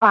ไ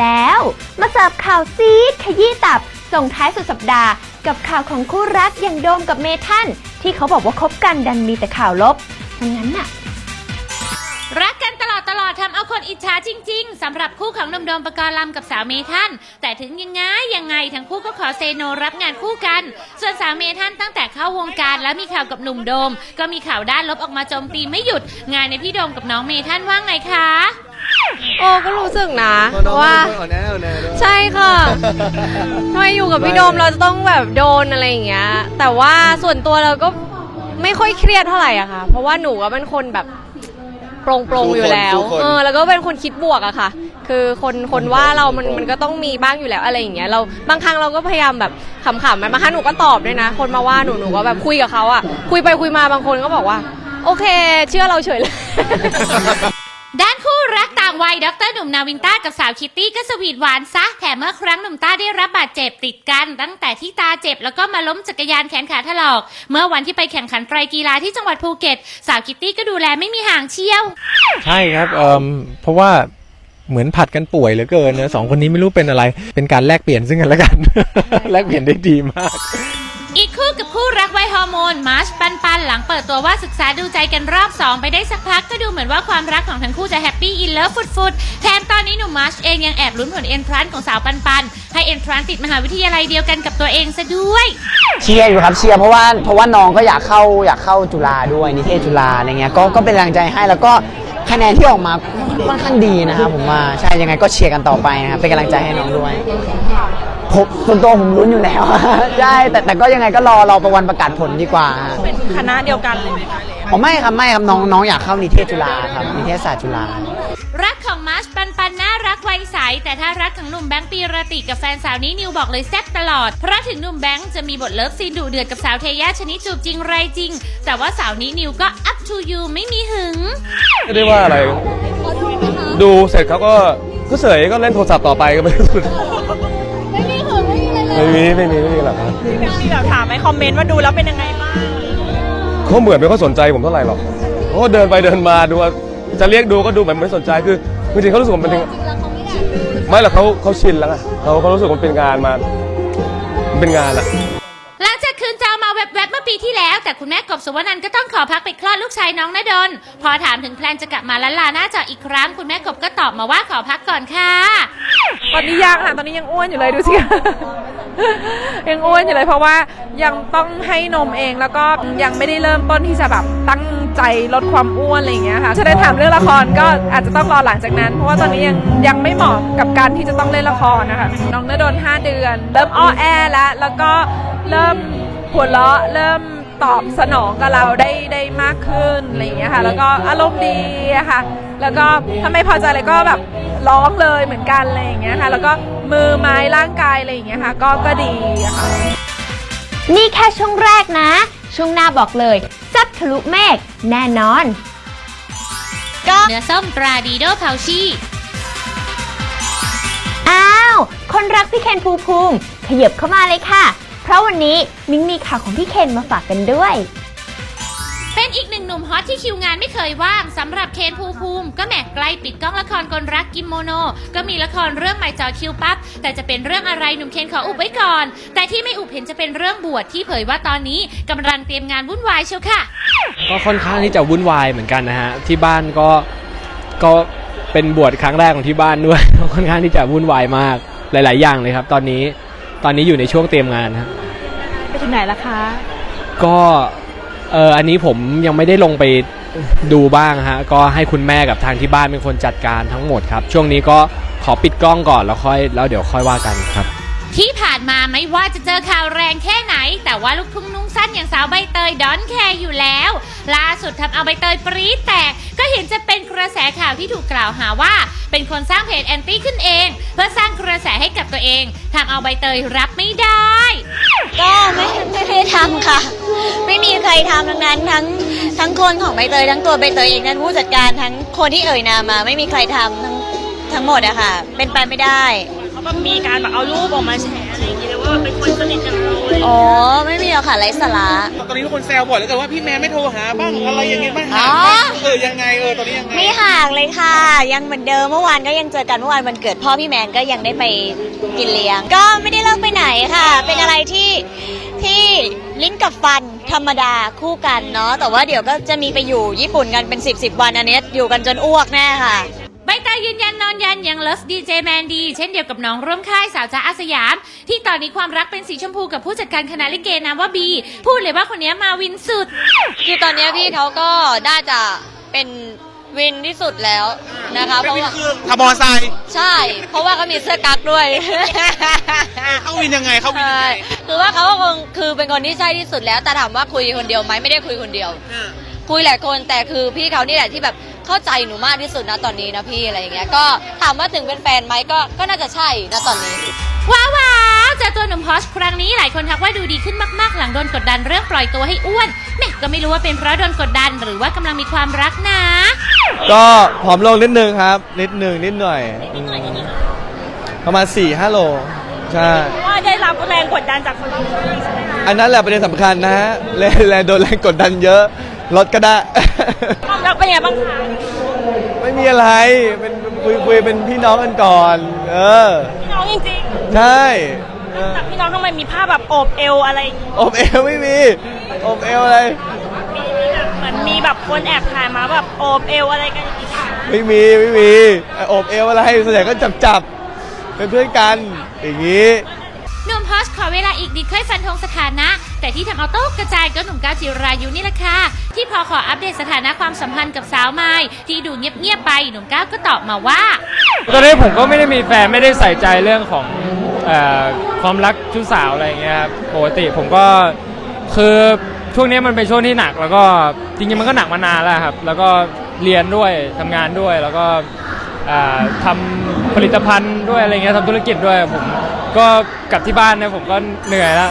แล้ว มาเสิร์ฟข่าวซีดขยี้ตับ ส่งท้ายสุดสัปดาห์ กับข่าวของคู่รักอย่างโดมกับเมทันที่เขาบอกว่าคบกันดันมีแต่ข่าวลบงั้นน่ะ รักกันตลอดตลอดทำเอาคนอิจฉาจริง ๆสำหรับคู่ของหนุ่มโดมปกรณ์ลำกับสาวเมทันแต่ถึงยังไงยังไงทั้งคู่ก็ขอเซโนรับงานคู่กัน ส่วนสาวเมทันตั้งแต่เข้าวงการแล้วมีข่าวกับหนุ่มโดม ก็มีข่าวด้านลบออกมาโจมตีไม่หยุด งานในพี่โดมกับน้องเมทันว่าไงคะ โอ้ก็รู้สึกนะเพราะน้องว่าเป็นคนอ่อนแออ่อนแอด้วยใช่ค่ะทำไมอยู่กับพี่โดมเราจะต้องแบบโดนอะไรอย่างเงี้ย แต่ว่าส่วนตัวเราก็ไม่ค่อยเครียดเท่าไหร่อะค่ะ เพราะว่าหนูก็เป็นคนแบบโปร่งโปร่งๆอยู่แล้ว สู้คนเออ แล้วก็เป็นคนคิดบวกอะค่ะ คือคนคนว่าเรามันมันก็ต้องมีบ้างอยู่แล้วอะไรอย่างเงี้ย เราบางครั้งเราก็พยายามแบบขำๆมันบางครั้งหนูก็ตอบด้วยนะ คนมาว่าหนูหนูก็แบบคุยกับเขาอะคุยไปคุยมาบางคนก็บอกว่า โอเค เชื่อเราเฉยเลย ด้านคู่ รักต่างวัยดรหนุ่มนาวินต้ากับสาวคิตตี้ก็สวีทหวานซะ แถมเมื่อครั้งหนุ่มต้าได้รับบาดเจ็บติดกัน ตั้งแต่ที่ตาเจ็บแล้วก็มาล้มจักรยานแขนขาถลอก เมื่อวันที่ไปแข่งขันไตรกีฬาที่จังหวัดภูเก็ต สาวคิตตี้ก็ดูแลไม่มีห่างเชียว ใช่ครับเอ่มเพราะว่าเหมือนผัดกันป่วยเหลือเกินนะสองคนนี้ไม่รู้เป็นอะไร เป็นการแลกเปลี่ยนซึ่งกันและกัน แลกเปลี่ยนได้ดีมาก กับคู่รักไวยฮอร์โมนมาร์ชปันปันหลังเปิดตัวว่าศึกษาดูใจกันรอบ2ไปได้สักพักก็ดูเหมือนว่าความรักของทั้งคู่จะแฮปปี้อินเลิฟฟุดๆแถมตอนนี้หนุ่มมาร์ชเองยังแอบลุ้นผลเอนทรานของสาวปันปันให้เอนทรานติดมหาวิทยาลัยเดียวกันกับตัวเองซะด้วย เชียร์อยู่ครับเชียร์เพราะว่าเพราะว่าน้องก็อยากเข้าอยากเข้าจุฬาด้วยนิเทศจุฬาอะไรเงี้ยก็ก็เป็นแรงใจให้แล้วก็คะแนนที่ออกมาค่อนข้างดีนะครับผมว่าใช่ยังไงก็เชียร์กันต่อไปนะครับเป็นกำลังใจให้น้องด้วย ผมส่วนตัวผมลุ้นอยู่แล้ว ใช่แต่แต่ก็ยังไงก็รอรอประวันประกาศผลดีกว่าฮะคณะเดียวกันเลยไหมคะอ๋อไม่ครับไม่ครับน้องน้องอยากเข้านิเทศจุฬาครับนิเทศศาสตร์จุฬา รักของมาร์ชปันปันน่ารักไวใสแต่ถ้ารักของหนุ่มแบงค์ปีระติกับแฟนสาวนี้นิวบอกเลยแซ่บตลอด เพราะถึงหนุ่มแบงค์จะมีบทเลิฟซีนดุเดือดกับสาวเทย่าชนิดจูบจริงไรจริง แต่ว่าสาวนี้นิวก็ up to you ไม่มีหึง ไม่ได้ว่าอะไร ดูเสร็จเขาก็ก็เสยก็เล่นโทรศัพท์ต่อไปก็ไม่ได้สุด ไม่มีไม่มีไม่มีหรอกครับมีแบบถามไหมคอมเมนต์ว่าดูแล้วเป็นยังไงบ้างเขาเหมือนไม่ค่อยสนใจผมเท่าไหร่หรอกเขาก็เดินไปเดินมาดูว่าจะเรียกดูก็ดูเหมือนไม่สนใจคือจริงๆเขารู้สึกว่ามันเป็นไม่หรอกเขาเขาชินแล้วไงเขาเขารู้สึกว่ามันเป็นงานมามันเป็นงานอะหลังจากคืนจอมาแวบๆเมื่อปีที่แล้ว แต่คุณแม่กบสุวรรณันท์ก็ต้องขอพักไปคลอดลูกชายน้องนดลพอถามถึงแพลนจะกลับมาล้านลาหน้าจออีกครั้ง คุณแม่กบก็ตอบมาว่าขอพักก่อนค่ะ ตอนนี้ยังค่ะ ตอนนี้ยังอ้วนอยู่เลยดูสิ ยังอ้วนอยู่เลยเพราะว่ายังต้องให้นมเองแล้วก็ยังไม่ได้เริ่มต้นที่จะแบบตั้งใจลดความอ้วนอะไรอย่างเงี้ยค่ะจะได้ถามเรื่องละครก็อาจจะต้องรอหลังจากนั้น เพราะว่าตอนนี้ยังยังไม่เหมาะกับการที่จะต้องเล่นละครนะคะน้องนดน5 เดือน เริ่มอ้อแอแล้วแล้วก็เริ่มหัวเราะเริ่ม ตอบสนองกับเราได้ได้มากขึ้นอะไรอย่างเงี้ยค่ะ แล้วก็อารมณ์ดีอะค่ะ แล้วก็ถ้าไม่พอใจอะไรก็แบบร้องเลยเหมือนกันอะไรอย่างเงี้ยค่ะ แล้วก็มือไม้ร่างกายอะไรอย่างเงี้ยค่ะ ก็ก็ดีอะค่ะ นี่แค่ช่วงแรกนะ ช่วงหน้าบอกเลยแซับทะลุเมฆแน่นอนเนื้อส้มตราดีโดเผาชีอ้าว คนรักพี่เคนภูมิภูมิขยับเข้ามาเลยค่ะ เพราะวันนี้มิ้งมีข่าวของพี่เคนมาฝากกันด้วย เป็นอีกหนึ่งหนุ่มฮอตที่คิวงานไม่เคยว่างสำหรับเคนภูมิภูมิ ก็แหมใกล้ปิดกล้องละครกลรักกิมโมโน ก็มีละครเรื่องใหม่จอคิวปั๊บ แต่จะเป็นเรื่องอะไรหนุ่มเคนขออุบไว้ก่อน แต่ที่ไม่อุบเห็นจะเป็นเรื่องบวชที่เผยว่าตอนนี้กำลังเตรียมงานวุ่นวายเชียวค่ะ ก็ค่อนข้างที่จะวุ่นวายเหมือนกันนะฮะที่บ้านก็ก็เป็นบวชครั้งแรกของที่บ้านด้วยก็ค่อนข้างที่จะวุ่นวายมากหลาย ๆ อย่างเลยครับ ตอนนี้ตอนนี้อยู่ในช่วงเตรียมงานครับ ไปถึงไหนล่ะคะ ก็เอออันนี้ผมยังไม่ได้ลงไปดูบ้างฮะ ก็ให้คุณแม่กับทางที่บ้านเป็นคนจัดการทั้งหมดครับ ช่วงนี้ก็ขอปิดกล้องก่อนแล้วค่อยแล้วเดี๋ยวค่อยว่ากันครับ ที่ผ่านมาไม่ว่าจะเจอข่าวแรงแค่ไหน แต่ว่าลูกทุ่งนุ่งสั้นอย่างสาวใบเตยดอนแคร์อยู่แล้ว ล่าสุดทำเอาใบเตยปรี๊ดแตก ก็เห็นจะเป็นกระแสข่าวที่ถูกกล่าวหาว่า เป็นคนสร้างเพจแอนตี้ขึ้นเอง เพื่อสร้างกระแสให้กับตัวเองทำเอาใบเตยรับไม่ได้ ก็ไม่ไม่ได้ทำค่ะ ไม่มีใครทำทั้งนั้นทั้งทั้งคนของใบเตยทั้งตัวใบเตยเองทั้งผู้จัดการทั้งคนที่เอ่ยนามมา ไม่มีใครทำทั้งทั้งหมดอะค่ะ เป็นไปไม่ได้ เขาแบบมีการแบบเอารูปออกมาแชร์อะไรอย่างเงี้ยเลยว่าแบบเป็นคนสนิทกันเลยอ๋อ ไม่มีหรอกค่ะไร้สาระ ตอนนี้ทุกคนแซวบ่อยแล้วกันว่าพี่แม่ไม่โทรหาบ้างอะไรยังไงบ้างหาอ๋อ บ้างเออยังไงเออตอนนี้ยังไงไม่ห่างเลยค่ะ ยังเหมือนเดิมเมื่อวานก็ยังเจอกันเมื่อวานวันเกิดพ่อพี่แมนก็ยังได้ไปกินเลี้ยง ก็ไม่ได้เลิกไปไหนค่ะ เป็นอะไรที่ที่ลิ้นกับฟันธรรมดาคู่กันเนาะแต่ว่าเดี๋ยวก็จะมีไปอยู่ญี่ปุ่นกันเป็น 10บสวันอันเนี้ยอยู่กันจนอ้วกแน่ค่ะ ใบเตยยืนยันนอนยันยังเลิฟดีเจแมนดีเช่นเดียวกับน้องร่วมค่ายสาวจ้าอาสยาม ที่ตอนนี้ความรักเป็นสีชมพูกับผู้จัดการคณะลิเกนามว่าบี พูดเลยว่าคนนี้มาวินสุด คือตอนเนี้ยพี่เขาก็น่าจะเป็นวินที่สุดแล้วนะคะเป็เพนราะวินว่าเครื่องขับมอเตอร์ไซค์ใช่ เพราะว่าเขามีเสื้อกั๊กด้วย เข้าวินยังไงเข้าวินยังใช่ไง คือว่าเขาก็คงคือเป็นคนที่ใช่ที่สุดแล้ว แต่ถามว่าคุยคนเดียวไหมไม่ได้คุยคนเดียว คุยหลายคนแต่คือพี่เขานี่แหละที่แบบเข้าใจหนูมากที่สุดนะตอนนี้นะพี่อะไรอย่างเงี้ยก็ถามว่าถึงเป็นแฟนไหมก็ก็น่าจะใช่นะตอนนี้ ว้าวว้าวเจอตัวหนุ่มพอชครั้งนี้หลายคนทักว่าดูดีขึ้นมากๆ หลังโดนกดดันเรื่องปล่อยตัวให้อ้วนแม่ก็ไม่รู้ว่าเป็นเพราะโดนกดดันหรือว่ากำลังมีความรักนะ ก็ผอมลงนิดนึงครับ นิดนึงนิดหน่อยอืมประมาณ4ี่ห้าโลใช่ ว่าได้รับแรงกดดันจากคนรอบข้างใช่ไหมคะอันนั้นแหละประเด็นสำคัญนะฮะแรงแรงโดนแรงกดดันเยอะ ลดก็ได้ ความรักเป็นยังไงบ้างคะไม่มีอะไรเป็นคุยคุยเป็นพี่น้องกันก่อน เออ พี่น้องจริงใช่ๆเออแต่พี่น้องทำไมมีภาพแบบโอบเอวอะไรอย่างงี้อบเอวไม่มีอบเอวอะไรมีแบบเหมือนมีแบบคนแอบถ่ายมาแบบโอบเอวอะไรกันอย่างงี้ค่ะไม่มีไม่มีอบเอวอะไรส่วนใหญ่ก็จับจับๆเป็นเพื่อนกันอย่างนี้ หนุ่มพอชขอเวลาอีกนิดค่อยฟันธงสถานะ แต่ที่ทำเอาโต๊ะกระจายก็หนุ่มก้าวจิรายุนี่แหละค่ะ ที่พอขออัปเดตสถานะความสัมพันธ์กับสาวไม้ที่ดูเงียบๆไปหนุ่มก้าวก็ตอบมาว่าตอนนี้ผมก็ไม่ได้มีแฟนไม่ได้ใส่ใจเรื่องของเออความรักชู้สาวอะไรอย่างเงี้ยครับปกติผมก็คือช่วงนี้มันเป็นช่วงที่หนัก แล้วก็จริงๆมันก็หนักมานานแล้วครับ แล้วก็เรียนด้วยทำงานด้วยแล้วก็เอ่อทำผลิตภัณฑ์ด้วยอะไรเงี้ยทำธุรกิจด้วยผมก็กลับที่บ้านเนี่ยผมก็เหนื่อยแล้ว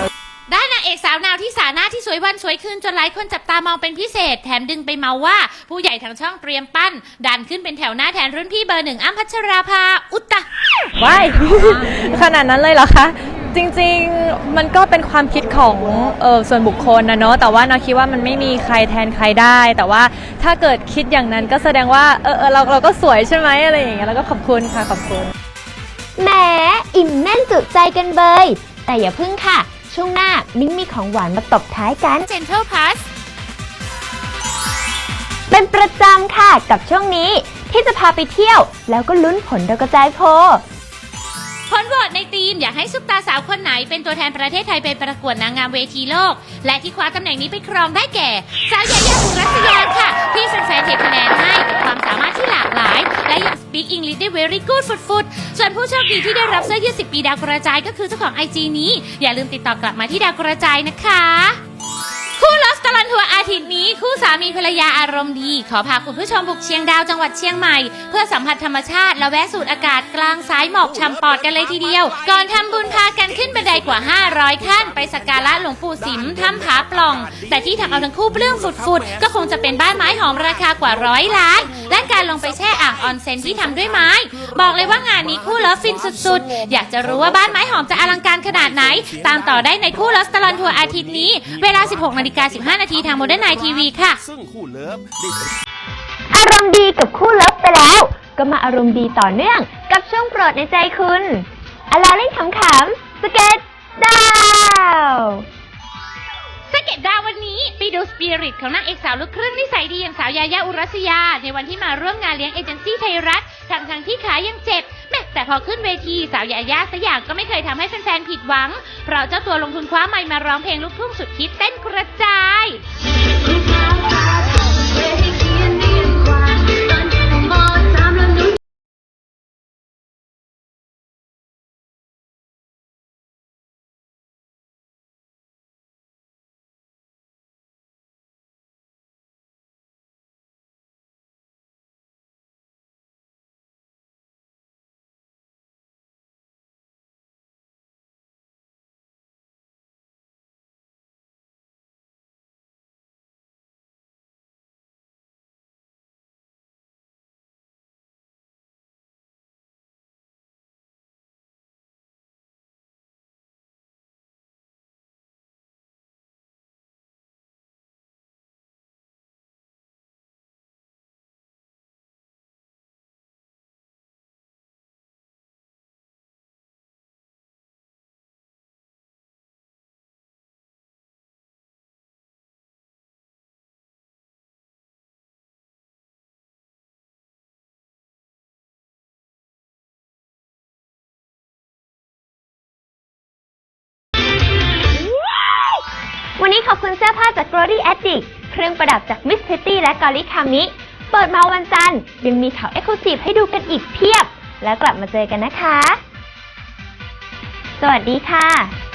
านนางเอกสาวนาวที่สาหน้าที่สวยวันสวยคืนจนหลายคนจับตามองเป็นพิเศษ แถมดึงไปเมาว่า ผู้ใหญ่ทางช่องเตรียมปั้น ดันขึ้นเป็นแถวหน้าแทนรุ่นพี่เบอร์หนึ่งอ้ำพัชราภาอุตตะว้าย ขนาดนั้นเลยเหรอคะ จริงๆมันก็เป็นความคิดของเออส่วนบุคคลนะเนาะแต่ว่านาคิดว่ามันไม่มีใครแทนใครได้ แต่ว่าถ้าเกิดคิดอย่างนั้นก็แสดงว่าเออเออเราเราก็สวยใช่ไหมอะไรอย่างเงี้ยแล้วก็ขอบคุณค่ะขอบคุณแหมอิ่มแน่นจุใจกันเบยแต่อย่าพึ่งค่ะ ช่วงหน้ามิ้งมีของหวานมาตบท้ายกัน Gentle Plus เป็นประจำค่ะกับช่วงนี้ที่จะพาไปเที่ยว แล้วก็ลุ้นผลดาวกระจายโพลผลโหวตในทีมอยากให้ซุปตาสาวคนไหนเป็นตัวแทนประเทศไทยไปประกวดนางงามเวทีโลก และที่คว้าตำแหน่งนี้ไปครองได้แก่ สาวยายาอุรัสยาค่ะ ที่แฟนๆเทคะแนนให้กับความสามารถ ที่หลากหลาย และยัง speak English ได้ very good ฟุดๆส่วนผู้โชคดีที่ได้รับเสื้อยืด10 ปีดาวกระจายก็คือเจ้าของ IG นี้ อย่าลืมติดต่อกลับมาที่ดาวกระจายนะคะ ทัวร์อาทิตย์นี้คู่สามีภรรยาอารมณ์ดี ขอพาคุณผู้ชมบุกเชียงดาวจังหวัดเชียงใหม่ เพื่อสัมผัสธรรมชาติและแวะสูดอากาศกลางสายหมอกช่ำปอดกันเลยทีเดียว ก่อนทำบุญพากันขึ้นบันไดกว่า 500 ขั้น ไปสักการะหลวงปู่สิมถ้ำผาปล่อง แต่ที่ทำเอาทั้งคู่เปลื้องฝุดๆก็คงจะเป็นบ้านไม้หอมราคากว่าร้อยล้านและการลงไปแช่อ่างออนเซนที่ทำด้วยไม้ บอกเลยว่างานนี้คู่เลิฟฟินสุดๆ อยากจะรู้ว่าบ้านไม้หอมจะอลังการขนาดไหน ตามต่อได้ในคู่ลอสตลอนทัวร์อาทิตย์นี้ เวลา 16นาฬิกา15นาทีทางโมเดิร์นไนทีวีค่ะ ซึ่งคู่เลิฟอารมณ์ดีกับคู่เลิฟไปแล้ว ก็มาอารมณ์ดีต่อเนื่องกับช่วงโปรดในใจคุณอาลาเล่นขำๆสเก็ตดาวสเก็ตดาววันนี้ไปดูสปิริตของนางเอกสาวลูกครึ่งนิสัยดีอย่างสาวยายาอุรัสยา ในวันที่มาร่วมงานเลี้ยงเอเจนซี่ไทยรัฐทั้งทงๆที่ขายังเจ็บแม่ แต่พอขึ้นเวทีสาวยายาสยามก็ไม่เคยทำให้แฟนๆผิดหวัง เพราะเจ้าตัวลงทุนคว้าไมค์มาร้องเพลงลูกทุ่งสุดฮิตเต้นกระจาย วันนี้ขอบคุณเสื้อผ้าจาก Glory Addict เครื่องประดับจาก Miss Pretty และ g o l i k a m i เปิดมาวันจันทร์ยังมีข่าว Exclusive ให้ดูกันอีกเพียบ แล้วกลับมาเจอกันนะคะ สวัสดีค่ะ